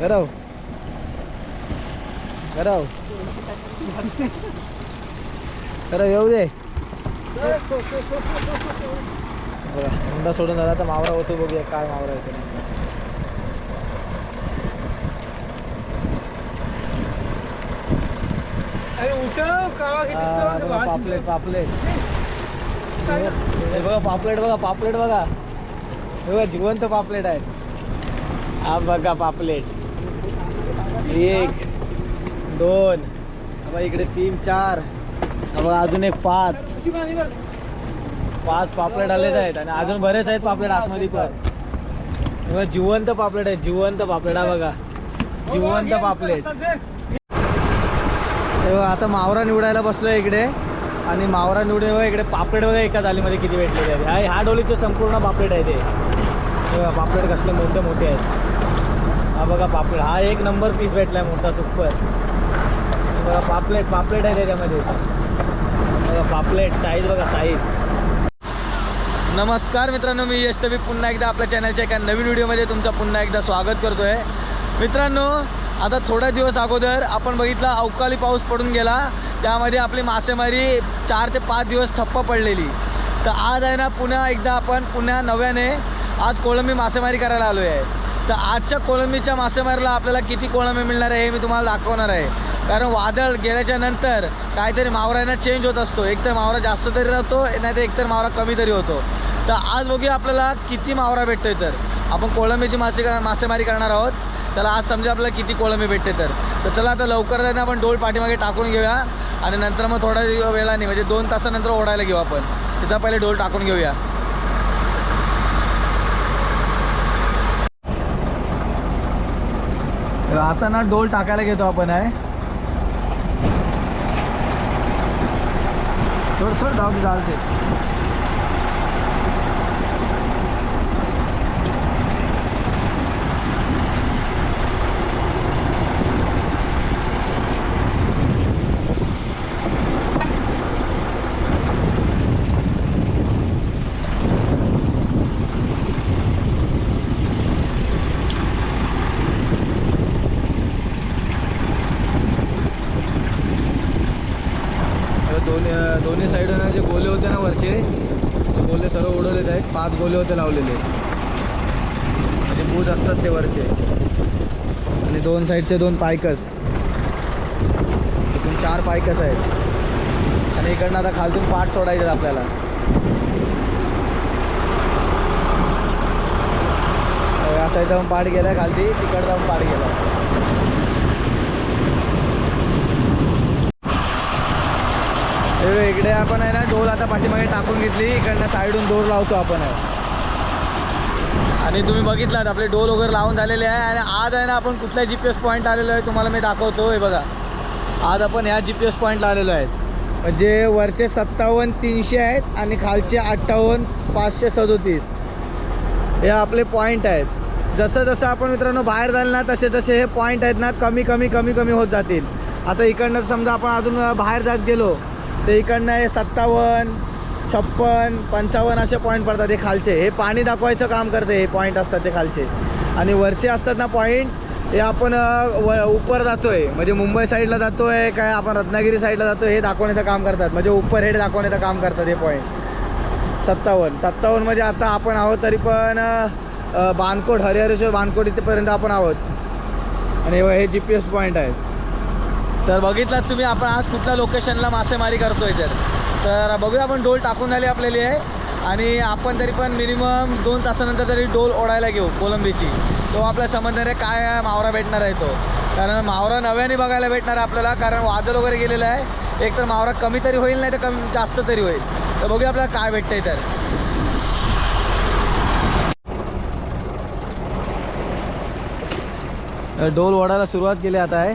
कराव कराव कराव येऊ दे. बघा हुंडा सोडून झाला तर मावरा होतो बघूया काय मावरा येतो अरे पापलेट पापलेट. हे बघा पापलेट बघा पापलेट बघा. बघा जिवंत पापलेट आहेत हा बघा पापलेट. एक दोन. बाबा इकडे तीन चार. हा बघा अजून एक पाच. पाच पापलेट आलेच आहेत आणि अजून बरेच आहेत पापलेट आतमध्ये पण. जिवंत पापलेट आहेत जिवंत पापलेट हा बघा. जिवंत पापलेट. आता मावरा निवडायला बसलोय इकडे. आणि मावरा निवडे बघा इकडे पापलेट बघा एका जालीमध्ये किती भेटलेले आहेत. ह्या ह्या डोलीचे संपूर्ण पापलेट आहे ते पापलेट कसले मोठे मोठे आहेत. हा बघा पापलेट. हा एक नंबर पीस भेटला आहे मोठा सुपर बघा पापलेट पापलेट आहे त्याच्यामध्ये. बघा पापलेट साईज बघा साईज नमस्कार मित्रांनो मी यश तबी पुन्हा एकदा आपल्या चॅनलच्या एका नवीन व्हिडिओमध्ये तुमचं पुन्हा एकदा स्वागत करतोय. मित्रांनो आता थोड्या दिवस अगोदर आपण बघितला अवकाळी पाऊस पडून गेला. त्यामध्ये आपली मासेमारी चार ते पाच दिवस ठप्प पडलेली. तर आज आहे ना पुन्हा एकदा आपण पुन्हा नव्याने आज कोळंबी मासेमारी करायला आलो आहे तर आजच्या कोळंबीच्या मासेमारीला आपल्याला किती कोळंबी मिळणार आहे हे मी तुम्हाला दाखवणार आहे. कारण वादळ गेल्याच्यानंतर काहीतरी मावरायना चेंज होत असतो. एकतर मावरा जास्त तरी राहतो नाहीतर एकतर मावरा कमी तरी होतो. तर आज बघूया आपल्याला किती मावरा भेटतोय तर. आपण कोळंबीची मासे मासेमारी करणार आहोत. त्याला आज समजा आपल्याला किती कोळंबी भेटते तर. तर चला आता लवकर जाईन आपण डोल पाठीमागे टाकून घेऊया. आणि नंतर मग थोड्या वेळाने म्हणजे दोन तासानंतर ओढायला घेऊ आपण. तिथं पहिले डोल टाकून घेऊया. आता ना डोल टाकायला घेतो आपण आहे. सोड सोड धावते चालते हे दोन्ही अं, दोन्ही साईडनं जे गोले होते ना वरचे ते गोले सर्व उडवलेत आहेत पाच गोले होते लावलेले म्हणजे बूज असतात ते वरचे आणि दोन साईडचे दोन पायकस. एकूण चार पायकस आहेत. आणि इकडनं आता खालतून पाठ सोडायचे आहेत आपल्याला. या साईड जाऊन पाठ गेला खालती तिकड जाऊन पाठ गेला इकडे आपण आहे ना डोल आता पाठीमागे टाकून घेतली इकडनं साईडून दोर लावतो आपण. आहे आणि तुम्ही बघितलात आपले डोल वगैरे लावून झालेले आहे आणि आज आहे ना आपण कुठला जी पी एस पॉईंट आलेलो आहे तुम्हाला मी दाखवतो हे बघा. आज आपण ह्या जी पी एस पॉईंटला आलेलो आहेत म्हणजे वरचे सत्तावन्न तीनशे आहेत आणि खालचे अठ्ठावन्न पाचशे सदोतीस. हे आपले पॉईंट आहेत. जसं जसं आपण मित्रांनो बाहेर जाईल ना तसे तसे हे पॉईंट आहेत ना कमी कमी कमी कमी होत जातील. आता इकडनं समजा आपण अजून बाहेर जात गेलो तर इकडनं हे सत्तावन्न छप्पन पंचावन्न असे पॉईंट पडतात हे खालचे. हे पाणी दाखवायचं काम करते हे पॉईंट असतात ते खालचे. आणि वरचे असतात ना पॉईंट हे आपण व उपर जातोय. म्हणजे मुंबई साईडला जातोय काय आपण रत्नागिरी साईडला जातोय हे दाखवण्याचं काम करतात. म्हणजे उपर हेड दाखवण्याचं काम करतात हे पॉईंट सत्तावन्न. सत्तावन्न म्हणजे आता आपण आहोत तरी पण बानकोट हरिहरेश्वर बानकोट इथेपर्यंत आपण आहोत. आणि हे जी पी एस पॉईंट आहेत. तर बघितलात तुम्ही आपण आज कुठल्या लोकेशनला मासेमारी करतोय तर? तर बघूया आपण डोल टाकून झाली आपल्याली आहे. आणि आपण तरी पण मिनिमम दोन तासानंतर तरी डोल ओढायला घेऊ कोलंबीची. तो आपल्या समजणार आहे काय मावरा भेटणार आहे तो. कारण मावरा नव्याने बघायला भेटणार आहे आपल्याला कारण वादळ वगैरे गेलेलं आहे. एक तर मावरा कमी तरी होईल नाही तर कमी जास्त तरी होईल. तर बघूया आपल्याला काय भेटतंय तर. डोल ओढायला सुरुवात केली आता आहे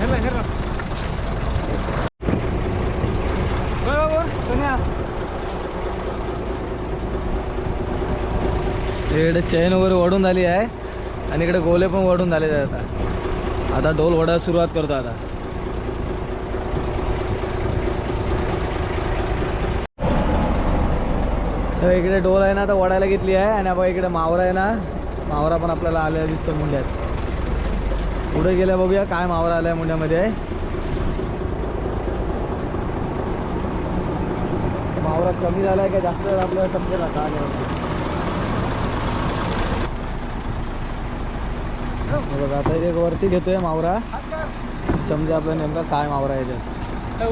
हेरला, हेरला. बरोबर, सोन्या. इकडे चैन वगैरे वाढून झाली आहे आणि इकडे गोले पण वाढून झालेले आहेत आता. आता ढोल वडायला सुरुवात करतो आता. तर इकडे डोल आहे ना आता वडायला घेतली आहे आणि आपण इकडे मावरा आहे ना मावरा पण आपल्याला आलेला दिसतो मुंड्यात. पुढे गेल्या बघूया काय मावरा आलाय मुंड्यामध्ये. मावरा कमी झाला आहे का जास्त आपल्याला समजेल आता आल्यावर हे बघा आता एक वरती घेतोय मावरा. समजा आपला नेमका काय मावरा याच्यात.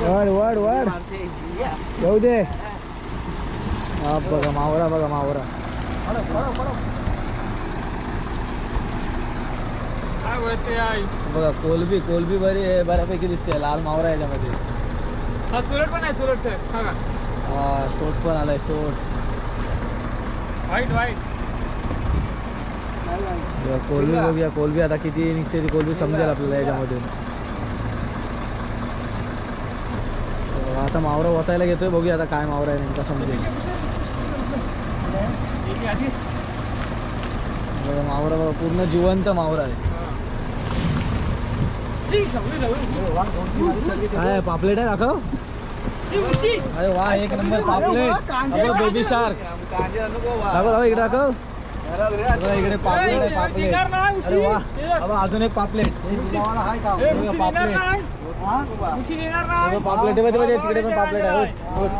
वाढ वाढ वाढ येऊ दे. हा बघा मावरा बघा मावरा. बघा कोलबी कोलबी बरी आहे बऱ्यापैकी दिसते लाल मावरा याच्यामध्ये. हा चुलट पण आहे चुलट सर हा का हा सोट पण आलाय सोट व्हाईट व्हाईट बघा, कोलबी बघूया कोलबी आता किती निघते ती कोलबी समजेल आपल्याला याच्यामधून. बघा, आता मावरा ओतायला घेतोय बघूया आता काय मावरा आहे नेमका समजेल. बघा, मावरा बघा पूर्ण जिवंत मावरा आहे. काय पापलेट आहे दाखव अरे वा एक नंबर पापलेट। बेबी शार्क दाखव दाखव इकडे दाखव इकडे पापलेट आहे पापलेट। अरे वा बाबा अजून एक पापलेट पापलेट पापलेट मध्ये तिकडे पण पापलेट आहे उठ.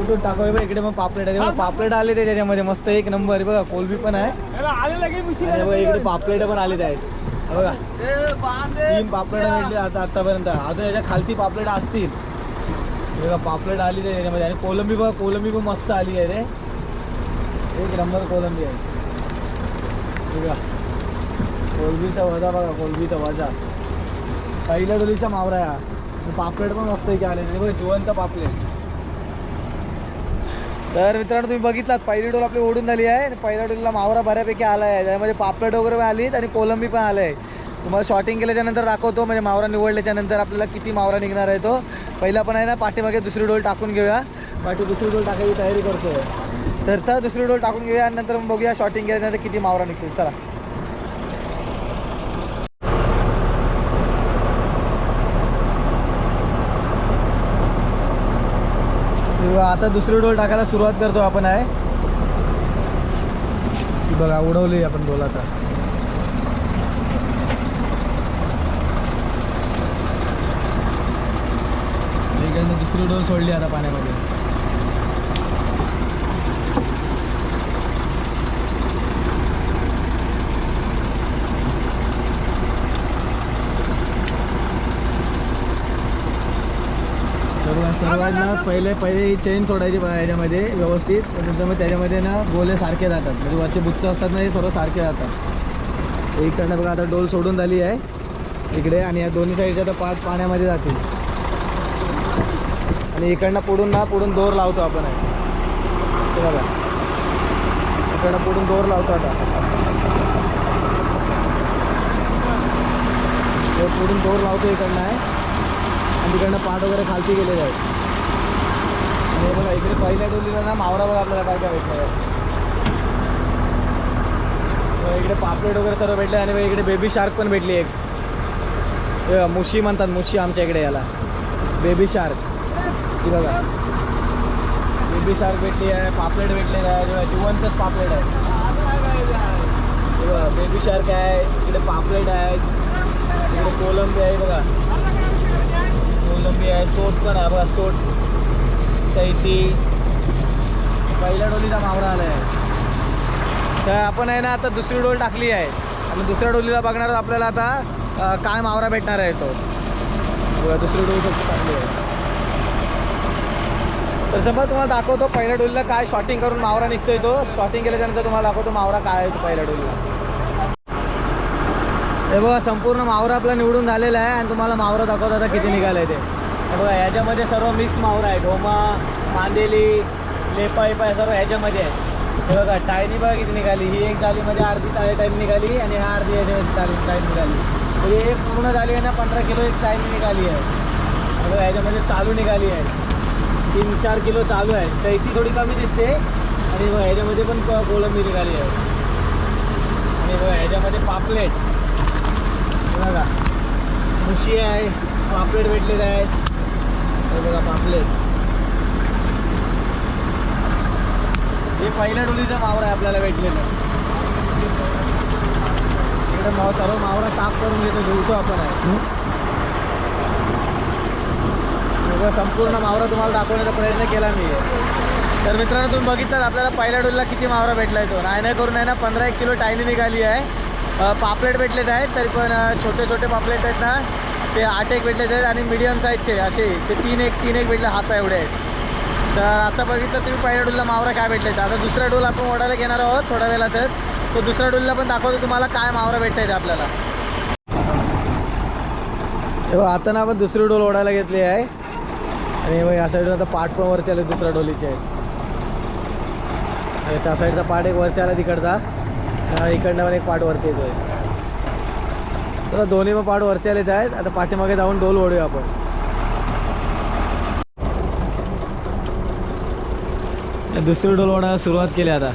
उठून बघ, इकडे पण पापलेट आहे पापलेट आले ते त्याच्यामध्ये मस्त एक नंबर। हे बघा कोलबी पण आहे। हे इकडे पापलेट पण आलेले आहेत। हे बघा. तीन पापलेट भेटली आता आतापर्यंत. अजून याच्या खालती पापलेट असतील. बघा पापलेट आली रे याच्यामध्ये. आणि कोलंबी बघा कोलंबी पण मस्त आली आहे रे. एक नंबर कोलंबी आहे. बघा. कोलबीचा वजा बघा कोलबीचा वजा पहिल्या डोलीचा मावरा आहे पापलेट पण मस्त आहे की आले बघा जिवंत पापलेट. तर मित्रांनो तुम्ही बघितलात पहिली डोल आपली ओढून झाली आहे आणि पहिल्या डोलीला मावरा बऱ्यापैकी आला आहे त्यामध्ये पापलेट वगैरे पण आलीत आणि कोलंबी पण आलं आहे तुम्हाला शॉटिंग केल्याच्यानंतर दाखवतो म्हणजे मावरा निवडल्याच्यानंतर आपल्याला किती मावरा निघणार आहे तो. पहिला पण आहे ना पाठीमागे दुसरी डोल टाकून घेऊया. पाठी दुसरी डोल टाकायची तयारी करतो तर चला दुसरी डोल टाकून घेऊया आणि नंतर मग बघूया शॉटिंग केल्यानंतर किती मावरा निघतील. चला. बघा आता दुसरी डोल टाकायला सुरुवात करतो आपण आहे. बघा उडवली आपण डोल आता दुसरी डोल सोडली आता पाण्यामध्ये. सर्वांना पहिले पहिले ही चेन सोडायची याच्यामध्ये व्यवस्थित. नंतर मग त्याच्यामध्ये ना गोले सारखे जातात. म्हणजे वरचे बुच्च असतात ना हे सर्व सारखे जातात. इकडनं बघा आता डोल सोडून झाली आहे. इकडे आणि या दोन्ही साईडच्या आता पाच पाण्यामध्ये जातील. आणि इकडनं पुढून ना पुढून दोर लावतो आपण आहे बघा. इकडनं पुढून दोर लावतो आता. पुढून दोर लावतो इकडनं. आहे आणि तिकडनं पाठ वगैरे खालती गेलेले आहेत. हे बघा इकडे पहिल्या डोलीला ना मावरा बघा आपल्याला काय काय भेटलं इकडे पापलेट वगैरे सर्व भेटले आणि इकडे बेबी शार्क पण भेटली एक. मुशी म्हणतात मुशी आमच्या इकडे याला. बेबी शार्क ती बघा. बेबी शार्क भेटली आहे पापलेट भेटलेलं आहे जिवंतच पापलेट आहे. बघा बेबी शार्क आहे इकडे पापलेट आहे इकडे कोलंबी आहे बघा. कोलंबी आहे सोट पण आहे बघा सोट चैती पहिल्या डोलीचा मावरा आला आहे. तर आपण आहे ना आता दुसरी डोल टाकली आहे. आणि दुसऱ्या डोलीला बघणार आपल्याला आता काय मावरा भेटणार आहे तो. दुसरी डोली फक्त टाकली आहे. तर जमा तुम्हाला दाखवतो पहिल्या डोलीला काय शॉटिंग करून मावरा निघतोय तो. शॉटिंग केल्याच्यानंतर तुम्हाला दाखवतो मावरा काय आहे तो पहिल्या डोलीला. हे बघा संपूर्ण मावरा आपला निवडून झालेला आहे आणि तुम्हाला मावरा दाखवतो आता किती निघालं ते. बघा याच्यामध्ये सर्व मिक्स मावर आहे. ढोमा मांदेली लेपा वेपा सर्व ह्याच्यामध्ये आहे. बघा टायनी बघा किती निघाली. ही एक जालीमध्ये अर्धी टाय टाईम निघाली आणि हा अर्धी याच्यामध्ये टाईम निघाली. म्हणजे एक पूर्ण झाली आहे ना पंधरा किलो एक टाईम निघाली आहे. बघा ह्याच्यामध्ये चालू निघाली आहे. तीन चार किलो चालू आहे. चैती थोडी कमी दिसते. आणि बघा ह्याच्यामध्ये पण कोळंबी निघाली आहे. आणि बघा ह्याच्यामध्ये पापलेट. बघा. मुशी आहे. पापलेट भेटलेले आहेत. हे बघा पापलेट हे पहिल्या डोलीचं मावरा आहे आपल्याला भेटलेलं. इकडे माव सर्व मावरा साफ करून घेतो धुवतो आपण आहे. संपूर्ण मावरा तुम्हाला दाखवण्याचा प्रयत्न केला मी. तर मित्रांनो तुम्ही बघितलं आपल्याला पहिल्या डोलीला किती मावरा भेटला येतो तो. नाही नाही करून आहे ना पंधरा एक किलो टायली निघाली आहे. पापलेट भेटलेत आहेत तरी पण छोटे छोटे पापलेट आहेत ना ते आठ एक भेटले आहेत आणि मिडियम साईजचे असे. ते तीन एक तीन एक भेटले हात एवढे आहेत. तर आता बघितलं तुम्ही पहिल्या डोलला मावरा काय भेटले आता दुसरा डोल आपण ओढायला घेणार आहोत थोड्या वेळातच तो दुसऱ्या डोलला पण दाखवतो तुम्हाला काय मावरा भेटत आहेत आपल्याला. तेव्हा आता ना आपण दुसरी डोल ओढायला घेतली आहे. आणि मग या साईडला आता पाठ पण वरती आले दुसऱ्या डोलीचे आहेत. त्या साईडचा पाठ एक वरती आला तिकडचा. इकडनं पण एक पाठ वरती येतोय. तर दोन्ही पण पाठ वरती आलेत आहेत आता पाठीमागे जाऊन डोल ओढूया आपण. दुसरी डोल ओढायला सुरुवात केली आता.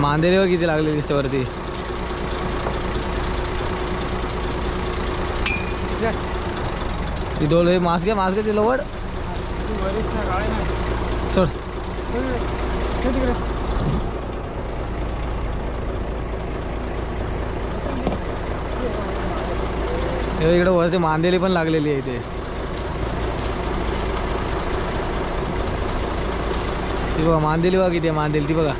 मांदेली व किती लागली दिसते वरती. ती डोल मास्क घ्या मास्क घ्या तिला वड. सोड हे इकडे वरती मांदेली पण लागलेली आहे इथे. ती बघा मांदेली बघा किती मांदेली ती बघा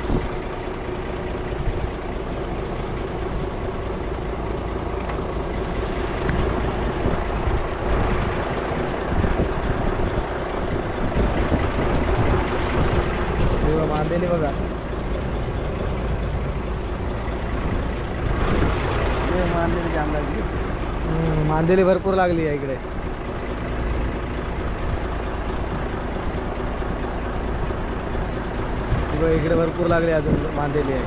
मांदेली बघा. मांदेली भरपूर लागली आहे इकडे. इकडे भरपूर लागली अजून मांदेली आहे.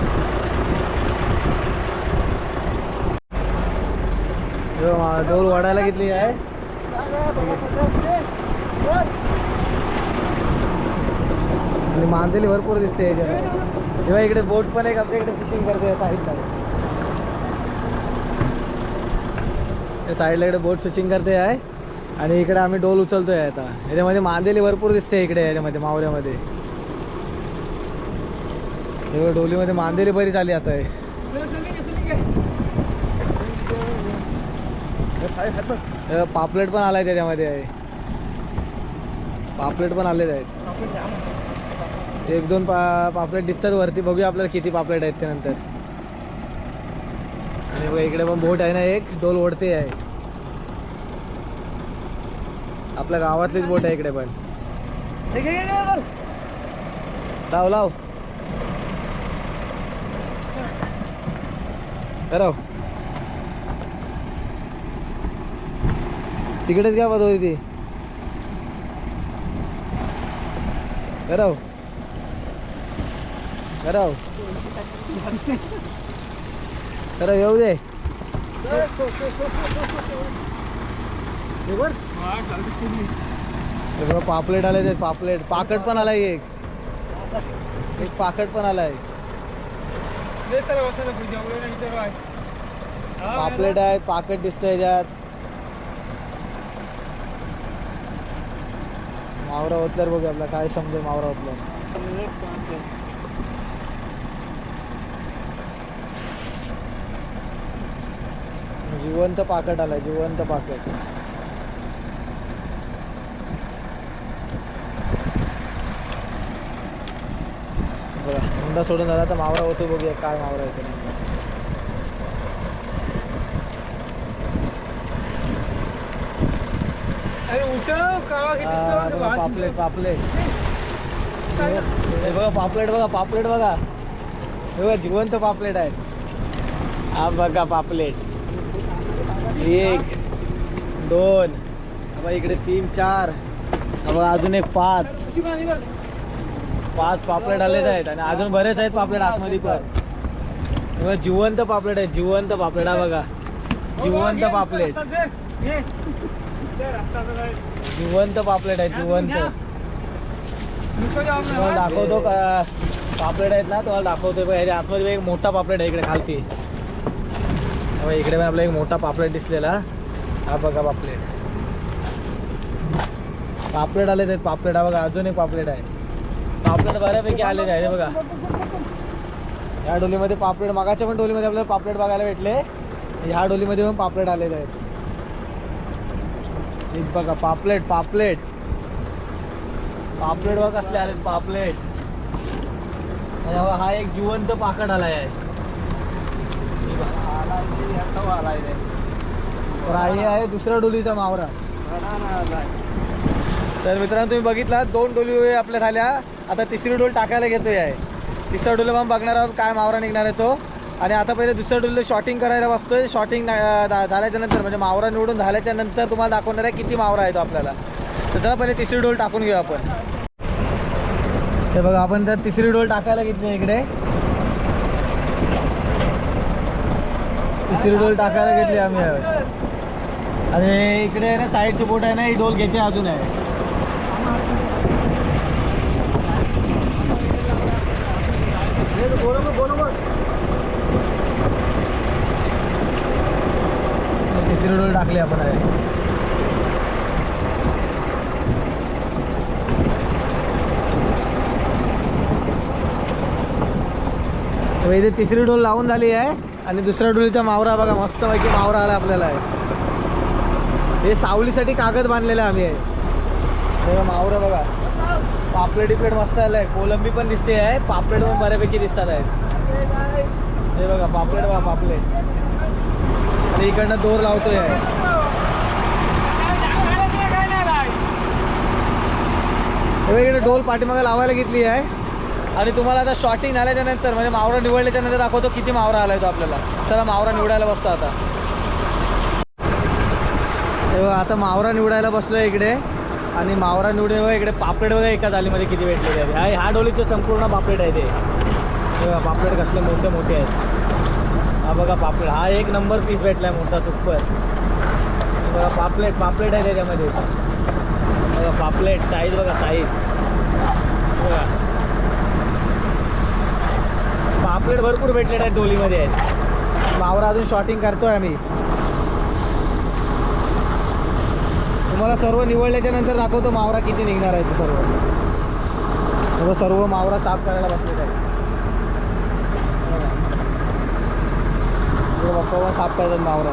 हे डोल वाढायला घेतली आहे. आणि मांदेली भरपूर दिसते याच्यात. तेव्हा इकडे बोट पण एक आपल्या इकडे फिशिंग करते साईडला त्या साईडला इकडे बोट फिशिंग करते आहे. आणि इकडे आम्ही डोल उचलतोय आता. याच्यामध्ये मांदेली भरपूर दिसते इकडे याच्यामध्ये मावऱ्यामध्ये हे डोलीमध्ये मांदेली बरीच आली आता आहे पापलेट पण आलाय त्याच्यामध्ये आहे. पापलेट पण आलेले आहेत. एक दोन पा पापलेट दिसतात वरती. बघूया आपल्याला किती पापलेट आहेत त्यानंतर बघा इकडे पण बोट आहे ना एक डोल ओढते आहे आपल्या गावातलीच बोट आहे इकडे पण लाव लाव करो? तिकडेच घ्या बघ ती करो। करो। खरं येऊ दे. पापलेट आले ते पापलेट. पाकट पण आलाय एक. एक पाकट पण आलाय. पापलेट आहेत पाकट दिसतोय याच्यात मावरा ओतल्यावर बघू आपला काय समजेल मावरा ओतल्यावर. जिवंत पाकट आलं जिवंत पाकट. बरं हुंडा सोडून झाला तर मावरा होतो बघूया काय मावरा येतो पापलेट पापलेट. बघा पापलेट बघा पापलेट बघा. बघा जिवंत पापलेट आहे. हा बघा पापलेट. एक दोन. इकडे तीन चार. मग अजून एक पाच. पाच पापलेट आलेच आहेत आणि अजून बरेच आहेत पापलेट आतमध्ये पण. जिवंत पापलेट आहेत जिवंत पापलेट हा बघा. जिवंत पापलेट. जिवंत पापलेट आहेत जिवंत. दाखवतो का? पापलेट आहेत ना तुम्हाला दाखवतो आतमध्ये एक मोठा पापलेट आहे इकडे खालती. हा इकडे पण आपला एक मोठा पापलेट दिसलेला. हा बघा पापलेट. पापलेट आले आहेत पापलेट. हा बघा अजून एक पापलेट आहे. पापलेट बऱ्यापैकी आलेले आहे हे बघा. या डोलीमध्ये पापलेट मागाच्या पण डोलीमध्ये आपल्याला पापलेट बघायला भेटले. ह्या डोलीमध्ये पण पापलेट आलेले आहेत. बघा पापलेट पापलेट. पापलेट बघा कसले आलेत पापलेट. हा हा एक जिवंत पाकड आलाय. आहे हे बघा, हा आलाय ते आता आलाय ते. तर हा हे आहे दुसऱ्या डोलीचा मावरा. तर मित्रांनो तुम्ही बघितला दोन डोली आपल्या झाल्या. आता तिसरी डोल टाकायला घेतोय आहे. तिसऱ्या डोलीला मग बघणार आहोत काय मावरा निघणार आहे तो. आणि आता पहिले दुसऱ्या डोलीला शॉटिंग करायला बसतोय. शॉटिंग झाल्याच्यानंतर म्हणजे मावरा निवडून झाल्याच्यानंतर तुम्हाला दाखवणार आहे किती मावरा आहे तो आपल्याला. तर चला पहिले तिसरी डोल टाकून घेऊ आपण. हे बघा आपण त्यात तिसरी डोल टाकायला घेतली इकडे. तिसरी डोल टाकायला घेतली आम्ही आणि इकडे आहे ना साईडची बोट आहे ना ही डोल घेते अजून आहे. तिसरी डोल टाकली आपण आहे. इथे तिसरी डोल लावून झाली आहे. आणि दुसऱ्या डोलीचा मावरा बघा मस्तपैकी मावरा आला आपल्याला. आहे हे सावलीसाठी कागद बांधलेला आम्ही आहे. हे बघा मावरा बघा. पापलेट इपलेट मस्त आलं आहे कोलंबी पण दिसते आहे. पापलेट पण बऱ्यापैकी दिसतात आहे हे बघा पापलेट बघा पापलेट. आणि इकडनं दोर लावतोय. आहे हे इकडे डोल पाठीमागे लावायला घेतली आहे. आणि तुम्हाला आता शॉटिंग आल्याच्यानंतर म्हणजे मावरा निवडल्याच्यानंतर दाखवतो किती मावरा आला तो आपल्याला. चला मावरा निवडायला बसतो आता. हे आता मावरा निवडायला बसलो इकडे. आणि मावरा निवडे बघा इकडे पापलेट बघा एका थालीमध्ये किती भेटलेले आहेत. ह्या ह्या डोलीचे संपूर्ण पापलेट आहे ते पापलेट कसले मोठे मोठे आहेत. हा बघा पापलेट. हा एक नंबर पीस भेटला आहे मोठा सुपर बघा पापलेट पापलेट आहे त्याच्यामध्ये बघा पापलेट साईज बघा साईज बघा. पापलेट भरपूर भेटलेट आहेत डोलीमध्ये. आहेत मावरा अजून शॉटिंग करतोय आम्ही. तुम्हाला सर्व निवडल्याच्या नंतर दाखवतो मावरा किती निघणार आहे ते सर्व सर्व मावरा साफ करायला बसलेत आहे बघा. साफ करतात मावरा.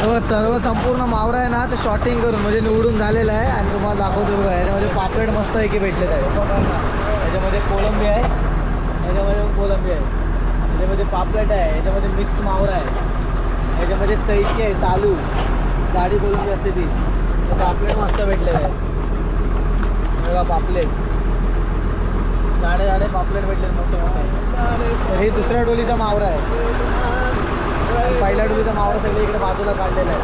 तेव्हा सर्व संपूर्ण मावरा आहे ना ते शॉटिंग करून म्हणजे निवडून झालेलं आहे. आणि तुम्हाला दाखवतो बघा याच्यामध्ये पापलेट मस्त आहे की भेटलेत आहे. त्याच्यामध्ये कोलंबी आहे. त्याच्यामध्ये कोलंबी आहे. याच्यामध्ये पापलेट आहे याच्यामध्ये मिक्स मावरा आहे. याच्यामध्ये चैकी आहे चालू. जाडी कोलंबी असते ती. तर पापलेट मस्त भेटलेलं आहे. बघा पापलेट. जाडे जाडे पापलेट भेटले मोठे मोठे. तर हे दुसऱ्या डोलीचा मावरा आहे. पहिल्या डोलीचा मावरा सगळे इकडे बाजूला काढलेला आहे.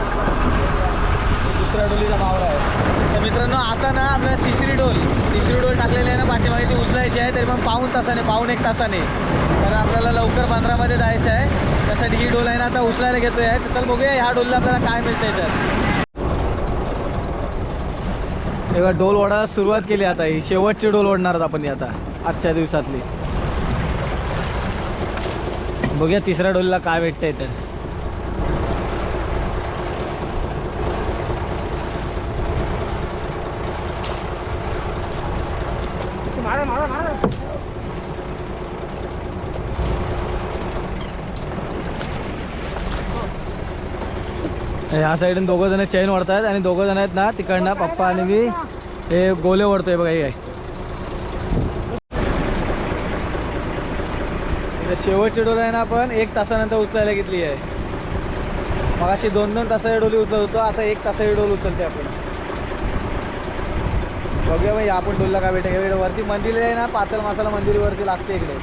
दुसऱ्या डोलीचा मावरा आहे. तर मित्रांनो आता ना आपल्याला तिसरी डोल तिसरी डोल टाकलेली आहे ना पाठीमागे ती उचलायची आहे तरी पण पाऊन तासाने पाऊन एक तासाने. कारण आपल्याला लवकर पंधरामध्ये जायचं आहे. त्यासाठी ही डोल आहे ना आता उचलायला घेतोय. आहे तर चल बघूया ह्या डोलला आपल्याला काय मिळतंय तर. तेव्हा डोल ओढायला सुरुवात केली आता ही. शेवटची डोल ओढणार आपण ही आता आजच्या दिवसातली. बघूया तिसऱ्या डोलला काय भेटतंय तर. ह्या साईडून दोघं जण चैन ओढतायत आणि दोघं जण आहेत ना तिकडनं पप्पा आणि मी हे गोले ओढतोय बघा हे. आहे शेवटची डोल आहे ना आपण एक तासानंतर उचलायला घेतली आहे. मग अशी दोन दोन तासाची डोली उचलत होतो आता एक तासाची डोल उचलते आपण. बघूया भाई आपण डोलला का भेटेल. वरती मंदिर आहे ना पातळ मसाला मंदिर वरती लागते इकडे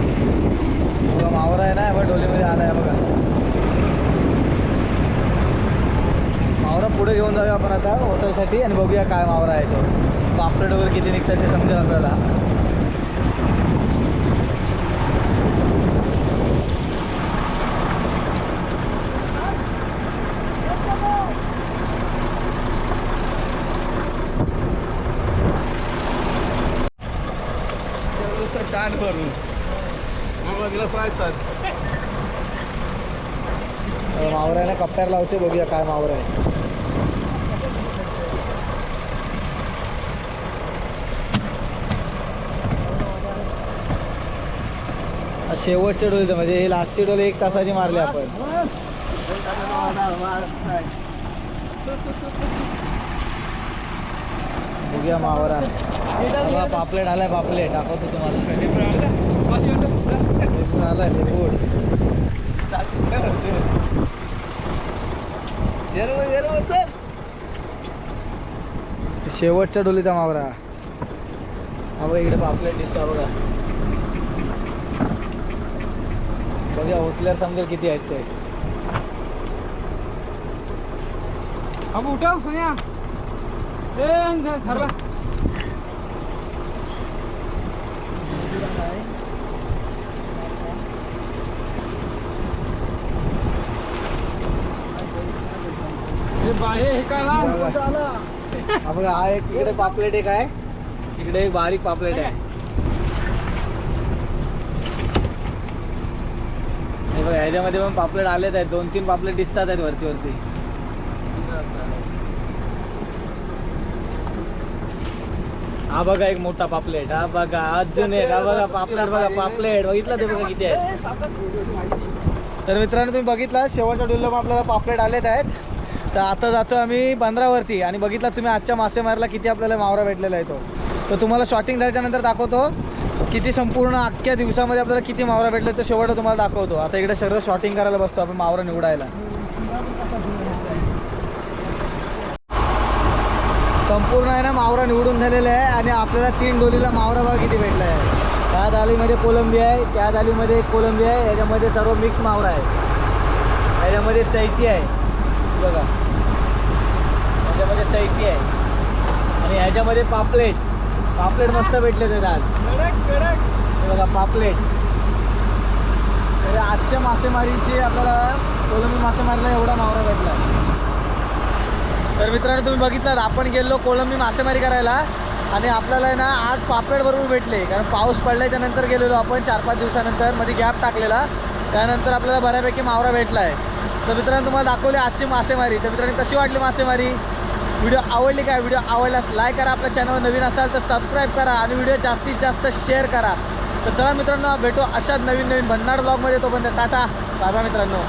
बघा मावरा आहे ना बघा डोलीमध्ये आलाय बघा मावरा पुढे घेऊन जाऊया आपण आता हॉटेलसाठी आणि बघूया काय मावरा आहे तो. पापलेट वगैरे किती निघतात ते समजेल आपल्याला. ताट भरून. मग तिला स्वायसाच मावरा आहे ना कप्प्यार लावते बघूया काय मावरा आहे. शेवटच्या डोलीचं म्हणजे हे लास्टची डोली एक तासाची मारली आपण. बघूया मावरा. बघा पापलेट आलाय पापलेट. दाखवतो तुम्हाला. आलाय लेपूड शेवटच्या डोलीचा मावरा. हा बघा इकडे पापलेट दिसतो बघा. बघा उचल्यावर समजेल किती आहेत ते. अब उठा सोन्या. ए ठरला हे बाहे हे काय? हा बघा हा एक इकडे पापलेट एक आहे. इकडे एक बारीक पापलेट आहे. हे बघा ह्याच्यामध्ये पण पापलेट आलेत आहेत. दोन तीन पापलेट दिसतात आहेत वरती वरती. हा बघा एक मोठा पापलेट. हा बघा अजून एक. हा बघा पापलेट बघा पापलेट. बघितलं ते बघा किती आहे तर मित्रांनो तुम्ही बघितला शेवटच्या डुल्लम आपल्याला पापलेट आलेत आहेत. तर आता जातो आम्ही बंदरावरती. आणि बघितला तुम्ही आजच्या मासेमारीला किती आपल्याला मावरा भेटलेला आहे तो. तर तुम्हाला शॉटिंग झाल्याच्यानंतर दाखवतो. किती संपूर्ण अख्ख्या दिवसामध्ये आपल्याला किती मावरा भेटले तो शेवट तुम्हाला दाखवतो. आता इकडे सगळं शॉटिंग करायला बसतो आपण मावरा निवडायला. संपूर्ण आहे ना मावरा निवडून झालेला आहे आणि आपल्याला तीन डोलीला मावरा भाव किती भेटला आहे? त्या दालीमध्ये कोलंबी आहे त्या दालीमध्ये कोलंबी आहे याच्यामध्ये सर्व मिक्स मावरा आहे. याच्यामध्ये चैती आहे. बघा. याच्यामध्ये चैती आहे. आणि ह्याच्यामध्ये पापलेट. पापलेट मस्त भेटले ते आज. हे बघा पापलेट. तर आजच्या मासेमारीची आपल्याला कोलंबी मासेमारीला एवढा मावरा भेटला. तर मित्रांनो तुम्ही बघितलं आपण गेलो कोलंबी मासेमारी करायला आणि आपल्याला आहे ना आज पापलेट बरोबर भेटले. कारण पाऊस पडल्याच्या नंतर गेलेलो आपण चार पाच दिवसानंतरमध्ये गॅप टाकलेला. त्यानंतर आपल्याला बऱ्यापैकी मावरा भेटला आहे तर मित्रांनो तुम्हाला दाखवली आजची मासेमारी. तर मित्रांनो कशी वाटली मासेमारी? व्हिडिओ आवडली काय व्हिडिओ आवडल्यास लाईक करा आपल्या चॅनल नवीन असाल तर सबस्क्राईब करा आणि व्हिडिओ जास्तीत जास्त शेअर करा. तर चला मित्रांनो भेटू अशाच नवीन नवीन भन्नाड ब्लॉगमध्ये तोपर्यंत टाटा. बाबा मित्रांनो.